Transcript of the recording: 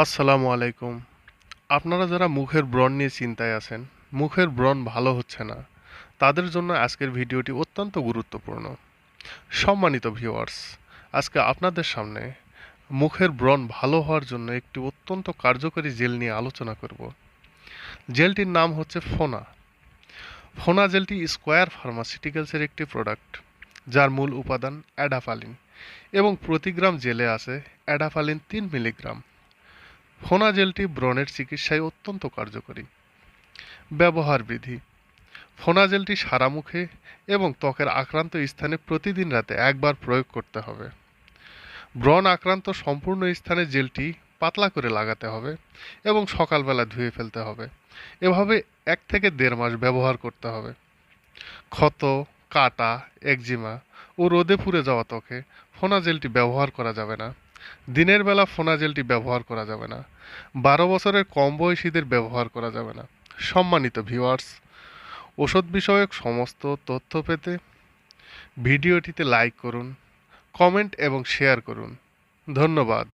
আসসালামু আলাইকুম। আপনারা যারা মুখের ব্রণ নিয়ে চিন্তায় আছেন, মুখের ব্রণ ভালো হচ্ছে না, তাদের জন্য আজকের ভিডিওটি অত্যন্ত গুরুত্বপূর্ণ। সম্মানিত ভিউয়ার্স, আজকে আপনাদের সামনে মুখের ব্রণ ভালো হওয়ার জন্য একটি অত্যন্ত কার্যকরী জেল নিয়ে আলোচনা করব। জেলটির নাম হচ্ছে ফোনা। ফোনা জেলটি স্কোয়ার ফার্মাসিউটিক্যালসের একটি প্রোডাক্ট, যার মূল উপাদান অ্যাডাফালিন এবং প্রতি গ্রাম জেলে আছে অ্যাডাফালিন তিন মিলিগ্রাম। ফোনা জেলটি ব্রণের চিকিৎসায় অত্যন্ত কার্যকরী। ব্যবহার বিধি। ফোনা জেলটি সারা মুখে এবং ত্বকের আক্রান্ত স্থানে প্রতিদিন রাতে একবার প্রয়োগ করতে হবে। ব্রণ আক্রান্ত সম্পূর্ণ স্থানে জেলটি পাতলা করে লাগাতে হবে এবং সকালবেলা ধুয়ে ফেলতে হবে। এভাবে এক থেকে দেড় মাস ব্যবহার করতে হবে। ক্ষত, কাটা, একজিমা ও রোদে পুড়ে যাওয়া ত্বকে ফোনা জেলটি ব্যবহার করা যাবে না। দিনের বেলা ফোনাজেলটি ব্যবহার করা যাবে না। বারো বছরের কম বয়সীদের ব্যবহার করা যাবে না। সম্মানিত ভিউয়ার্স, ওষুধ বিষয়ক সমস্ত তথ্য পেতে ভিডিওটিতে লাইক করুন, কমেন্ট এবং শেয়ার করুন। ধন্যবাদ।